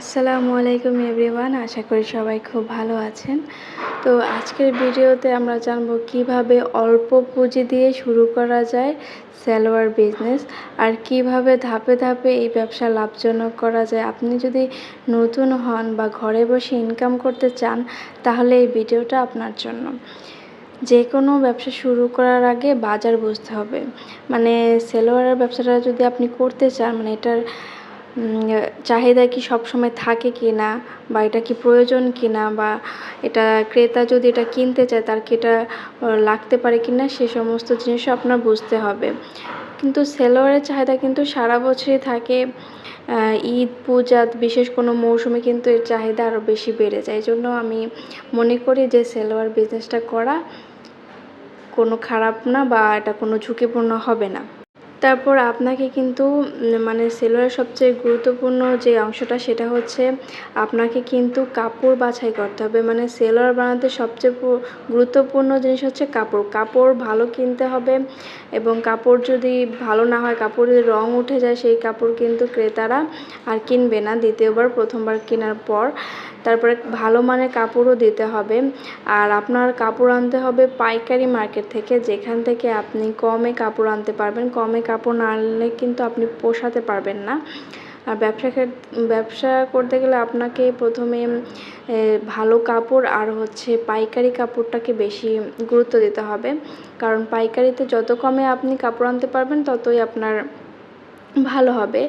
আসসালামু আলাইকুম এভরিওয়ান, আশা করি সবাই খুব ভালো আছেন। তো আজকের ভিডিওতে আমরা জানব কীভাবে অল্প পুঁজি দিয়ে শুরু করা যায় সালোয়ার বিজনেস আর কীভাবে ধাপে ধাপে এই ব্যবসা লাভজনক করা যায়। আপনি যদি নতুন হন বা ঘরে বসে ইনকাম করতে চান, তাহলে এই ভিডিওটা আপনার জন্য। যে কোনো ব্যবসা শুরু করার আগে বাজার বুঝতে হবে। মানে সেলোয়ারের ব্যবসাটা যদি আপনি করতে চান মানে এটার চাহিদা কি সবসময় থাকে কি না? বা এটা কি প্রয়োজন কি না? বা এটা ক্রেতা যদি এটা কিনতে চায়, তার কি এটা লাগতে পারে কি না? সে সমস্ত জিনিসও আপনার বুঝতে হবে। কিন্তু সেলোয়ারের চাহিদা কিন্তু সারা বছরই থাকে। ঈদ, পূজা বিশেষ কোনো মৌসুমে কিন্তু এর চাহিদা আরও বেশি বেড়ে যায়। এই জন্য আমি মনে করি যে সেলোয়ার বিজনেসটা করা কোনো খারাপ না বা এটা কোনো ঝুঁকিপূর্ণ হবে না। তারপর আপনাকে কিন্তু মানে সেলোয়ারের সবচেয়ে গুরুত্বপূর্ণ যে অংশটা সেটা হচ্ছে আপনাকে কিন্তু কাপড় বাছাই করতে হবে। মানে সেলোয়ার বানাতে সবচেয়ে গুরুত্বপূর্ণ জিনিস হচ্ছে কাপড়। কাপড় ভালো কিনতে হবে এবং কাপড় যদি ভালো না হয়, কাপড় যদি রঙ উঠে যায়, সেই কাপড় কিন্তু ক্রেতারা আর কিনবে না। দ্বিতীয়বার, প্রথমবার কেনার পর তারপরে ভালো মানের কাপড়ও দিতে হবে। আর আপনার কাপড় আনতে হবে পাইকারি মার্কেট থেকে, যেখান থেকে আপনি কমে কাপড় আনতে পারবেন। কমে কাপড় না আনলে কিন্তু আপনি পোষাতে পারবেন না। আর ব্যবসা ব্যবসা করতে গেলে আপনাকে প্রথমে ভালো কাপড় আর হচ্ছে পাইকারি কাপড়টাকে বেশি গুরুত্ব দিতে হবে। কারণ পাইকারিতে যত কমে আপনি কাপড় আনতে পারবেন, ততই আপনার ভালো হবে।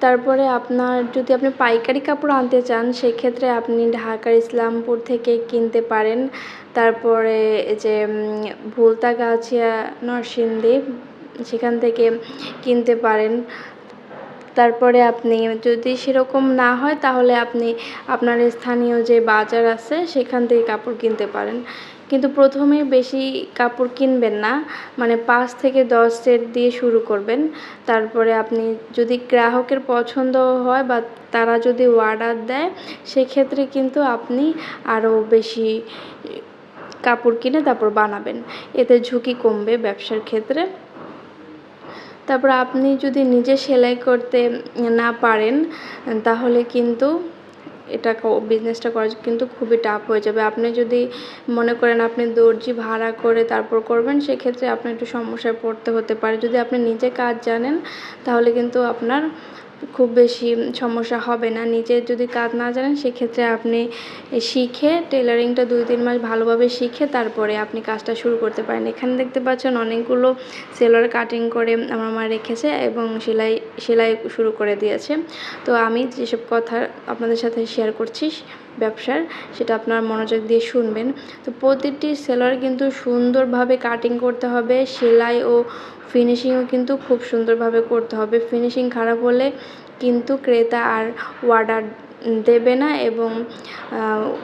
তারপরে আপনার যদি আপনি পাইকারি কাপড় আনতে চান, সেক্ষেত্রে আপনি ঢাকার ইসলামপুর থেকে কিনতে পারেন। তারপরে যে ভুলতাগাছিয়া নরসিংদী সেখান থেকে কিনতে পারেন। তারপরে আপনি যদি সেরকম না হয়, তাহলে আপনি আপনার স্থানীয় যে বাজার আছে, সেখান থেকে কাপড় কিনতে পারেন। কিন্তু প্রথমেই বেশি কাপড় কিনবেন না মানে পাঁচ থেকে দশ সেট দিয়ে শুরু করবেন। তারপরে আপনি যদি গ্রাহকের পছন্দ হয় বা তারা যদি অর্ডার দেয়, সেক্ষেত্রে কিন্তু আপনি আরও বেশি কাপড় কিনে তারপর বানাবেন। এতে ঝুঁকি কমবে ব্যবসার ক্ষেত্রে। তারপর আপনি যদি নিজে সেলাই করতে না পারেন, তাহলে কিন্তু এটা বিজনেসটা করা কিন্তু খুবই টাফ হয়ে যাবে। আপনি যদি মনে করেন আপনি দর্জি ভাড়া করে তারপর করবেন, সেক্ষেত্রে আপনার একটু সমস্যায় পড়তে হতে পারে। যদি আপনি নিজে কাজ জানেন, তাহলে কিন্তু আপনার খুব বেশি সমস্যা হবে না। নিজে যদি কাজ না জানেন, সেক্ষেত্রে আপনি শিখে টেলারিংটা দুই তিন মাস ভালোভাবে শিখে তারপরে আপনি কাজটা শুরু করতে পারেন। এখানে দেখতে পাচ্ছেন অনেকগুলো সেলার কাটিং করে আমার মা রেখেছে এবং সেলাই সেলাই শুরু করে দিয়েছে। তো আমি যেসব কথা আপনাদের সাথে শেয়ার করছি ব্যবসার, সেটা আপনার মনোযোগ দিয়ে শুনবেন। তো প্রতিটি সেলোয়ার কিন্তু সুন্দরভাবে কাটিং করতে হবে, সেলাই ও ফিনিশিংও কিন্তু খুব সুন্দরভাবে করতে হবে। ফিনিশিং খারাপ হলে কিন্তু ক্রেতা আর অর্ডার দেবে না এবং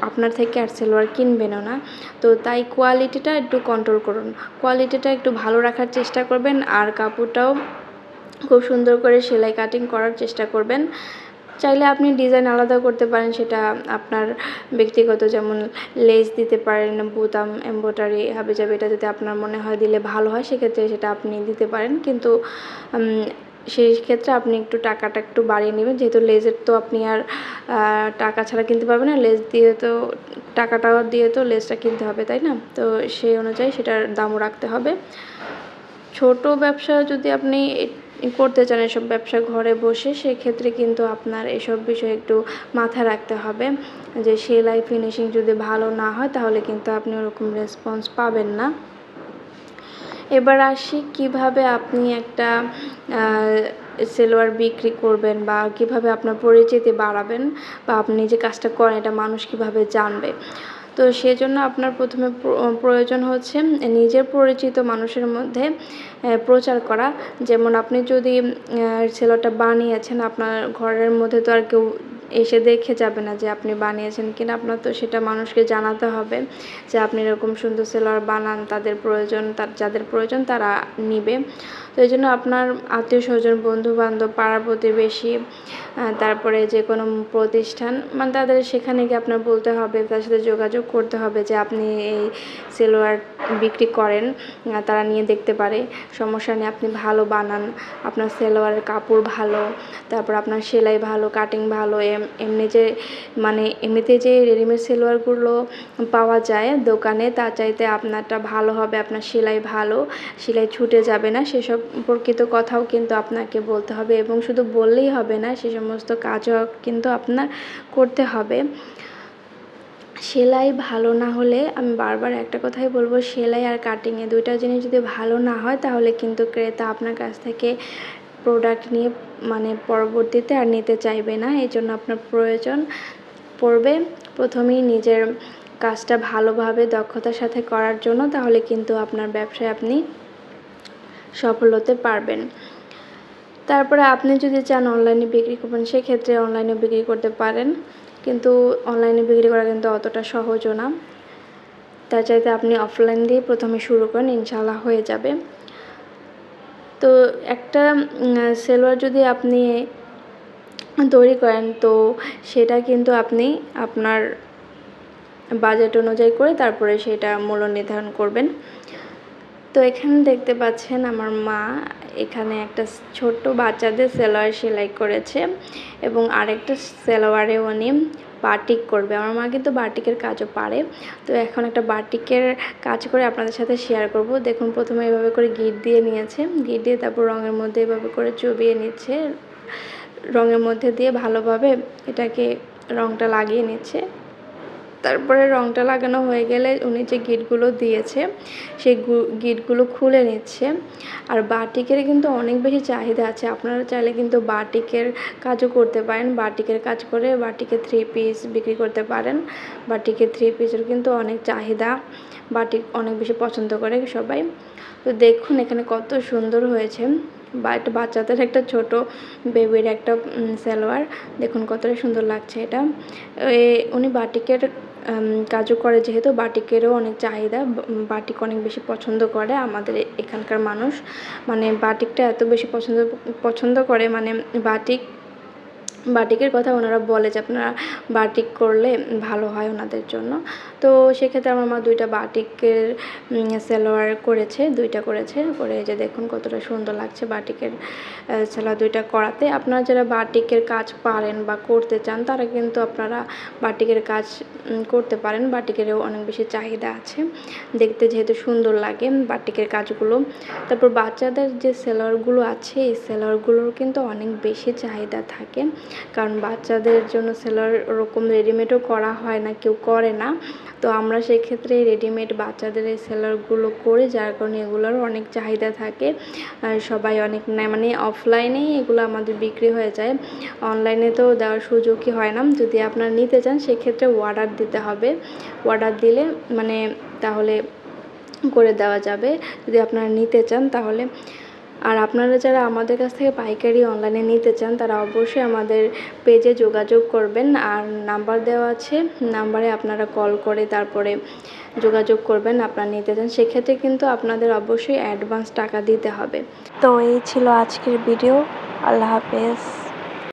আপনার থেকে আর সেলোয়ার কিনবেনও না। তো তাই কোয়ালিটিটা একটু কন্ট্রোল করুন। কোয়ালিটিটা একটু ভালো রাখার চেষ্টা করবেন, আর কাপড়টাও খুব সুন্দর করে সেলাই কাটিং করার চেষ্টা করবেন। চাইলে আপনি ডিজাইন আলাদা করতে পারেন, সেটা আপনার ব্যক্তিগত যেমন লেস দিতে পারেন, বুতাম এম্ব্রয়ডারি হাবে যাবে এটা যদি আপনার মনে হয় দিলে ভালো হয়, সেক্ষেত্রে সেটা আপনি দিতে পারেন। কিন্তু সেই ক্ষেত্রে আপনি একটু টাকাটা একটু বাড়িয়ে নেবেন, যেহেতু লেজের তো আপনি আর টাকা ছাড়া কিনতে পারবেন না লেজ দিয়ে তো টাকাটা দিয়ে তো লেজটা কিনতে হবে, তাই না? তো সেই অনুযায়ী সেটার দামও রাখতে হবে। ছোট ব্যবসা যদি আপনি করতে চান এসব ব্যবসা ঘরে বসে, সেক্ষেত্রে কিন্তু আপনার এসব বিষয়ে একটু মাথায় রাখতে হবে। যে সেলাই ফিনিশিং যদি ভালো না হয়, তাহলে কিন্তু আপনি ওরকম রেসপন্স পাবেন না। এবার আসি কীভাবে আপনি একটা সেলোয়ার বিক্রি করবেন বা কীভাবে আপনার পরিচিতি বাড়াবেন বা আপনি যে কাজটা করেন, এটা মানুষ কীভাবে জানবে? তো সেজন্য আপনার প্রথমে প্রয়োজন হচ্ছে নিজের পরিচিত মানুষের মধ্যে প্রচার করা। যেমন আপনি যদি সেলোটা বানিয়েছেন, আপনার ঘরের মধ্যে তো আর কেউ এসে দেখে যাবে না যে আপনি বানিয়েছেন কিনা। আপনার তো সেটা মানুষকে জানাতে হবে যে আপনি এরকম সুন্দর সেলোয়ার বানান, তাদের প্রয়োজন, তার যাদের প্রয়োজন তারা নিবে। তো এই জন্য আপনার আত্মীয় স্বজন বন্ধু বান্ধব পাড়া প্রতিবেশী তারপরে যে কোনো প্রতিষ্ঠান মানে তাদের সেখানে গিয়ে আপনার বলতে হবে তার সাথে যোগাযোগ করতে হবে যে আপনি এই সেলোয়ার বিক্রি করেন তারা নিয়ে দেখতে পারে। সমস্যা নেই, আপনি ভালো বানান, আপনার সেলোয়ারের কাপড় ভালো, তারপর আপনার সেলাই ভালো কাটিং ভালো এমনি যে মানে এমনিতে যে রেডিমেড সেলোয়ারগুলো পাওয়া যায় দোকানে তার চাইতে আপনারটা ভালো হবে, আপনার সেলাই ভালো, সেলাই ছুটে যাবে না সেসব সম্পর্কিত কথাও কিন্তু আপনাকে বলতে হবে এবং শুধু বললেই হবে না, সে সমস্ত কাজও কিন্তু আপনার করতে হবে। সেলাই ভালো না হলে, আমি বারবার একটা কথাই বলব, সেলাই আর কাটিংয়ে দুইটা জিনিস যদি ভালো না হয়, তাহলে কিন্তু ক্রেতা আপনার কাছ থেকে প্রোডাক্ট নিয়ে মানে পরবর্তীতে আর নিতে চাইবে না, এই জন্য আপনার প্রয়োজন পড়বে। প্রথমেই নিজের কাজটা ভালোভাবে, দক্ষতার সাথে করার জন্য, তাহলে কিন্তু আপনার ব্যবসায় আপনি সফল হতে পারবেন। তারপরে আপনি যদি চান অনলাইনে বিক্রি করবেন, সেক্ষেত্রে অনলাইনে বিক্রি করতে পারেন। কিন্তু অনলাইনে বিক্রি করা কিন্তু অতটা সহজও না। তার চাইতে আপনি অফলাইন দিয়ে প্রথমে শুরু করেন ইনশাল্লাহ হয়ে যাবে। তো একটা সেলোয়ার যদি আপনি তৈরি করেন, তো সেটা কিন্তু আপনি আপনার বাজেট অনুযায়ী করে তারপরে সেটা মূল্য নির্ধারণ করবেন। তো এখানে দেখতে পাচ্ছেন আমার মা এখানে একটা ছোট্ট বাচ্চাদের সেলোয়ার সেলাই করেছে এবং আরেকটা সেলোয়ারে উনি বাটিক করবে। আমার মা কিন্তু বাটিকের কাজও পারে। তো এখন একটা বাটিকের কাজ করে আপনাদের সাথে শেয়ার করব। দেখুন, প্রথমে এভাবে করে গিট দিয়ে নিয়েছে। গিট দিয়ে তারপর রঙের মধ্যে এভাবে করে চুবিয়ে নিচ্ছে। রঙের মধ্যে দিয়ে ভালোভাবে এটাকে রঙটা লাগিয়ে নিচ্ছে। তারপরে রঙটা লাগানো হয়ে গেলে উনি যে গিটগুলো দিয়েছে, সেই গিটগুলো খুলে নিচ্ছে। আর বাটিকের কিন্তু অনেক বেশি চাহিদা আছে। আপনারা চাইলে কিন্তু বাটিকের কাজও করতে পারেন। বাটিকের কাজ করে বাটিকের থ্রি পিস বিক্রি করতে পারেন। বাটিকের থ্রি পিসের কিন্তু অনেক চাহিদা। বাটিক অনেক বেশি পছন্দ করে সবাই। তো দেখুন এখানে কত সুন্দর হয়েছে। বা একটা বাচ্চাদের একটা ছোট বেবির একটা সালোয়ার। দেখুন কতটা সুন্দর লাগছে এটা। উনি বাটিকের কাজও করে যেহেতু বাটিকেরও অনেক চাহিদা বাটিক অনেক বেশি পছন্দ করে আমাদের এখানকার মানুষ। মানে বাটিকটা এত বেশি পছন্দ পছন্দ করে মানে বাটিক বাটিকের কথা ওনারা বলে যে আপনারা বাটিক করলে ভালো হয় ওনাদের জন্য। তো সেক্ষেত্রে আমার মা দুইটা বাটিকের সালোয়ার করেছে, দুইটা করেছে। করে যে দেখুন কতটা সুন্দর লাগছে বাটিকের সালোয়ার দুইটা করাতে। আপনারা যারা বাটিকের কাজ পারেন বা করতে চান, তারা কিন্তু আপনারা বাটিকের কাজ করতে পারেন। বাটিকেরও অনেক বেশি চাহিদা আছে। দেখতে যেহেতু সুন্দর লাগে বাটিকের কাজগুলো। তারপর বাচ্চাদের যে সেলোয়ারগুলো আছে, এই সেলোয়ারগুলোর কিন্তু অনেক বেশি চাহিদা থাকে। কারণ বাচ্চাদের জন্য সেলোয়ার ওরকম রেডিমেডও করা হয় না, কেউ করে না। তো আমরা সেক্ষেত্রে রেডিমেড বাচ্চাদের এই সেলারগুলো করি, যার কারণে এগুলোর অনেক চাহিদা থাকে। সবাই অনেক নেয় মানে অফলাইনেই এগুলো আমাদের বিক্রি হয়ে যায়। অনলাইনে তো দেওয়ার সুযোগই হয় না। যদি আপনারা নিতে চান, সেক্ষেত্রে অর্ডার দিতে হবে। অর্ডার দিলে মানে তাহলে করে দেওয়া যাবে। যদি আপনারা নিতে চান, তাহলে আর আপনারা যারা আমাদের কাছ থেকে পাইকারি অনলাইনে নিতে চান, তারা অবশ্যই আমাদের পেজে যোগাযোগ করবেন। আর নাম্বার দেওয়া আছে নাম্বারে আপনারা কল করে তারপরে যোগাযোগ করবেন, আপনারা নিতে চান। সেক্ষেত্রে কিন্তু আপনাদের অবশ্যই অ্যাডভান্স টাকা দিতে হবে। তো এই ছিল আজকের ভিডিও আল্লাহ হাফেজ।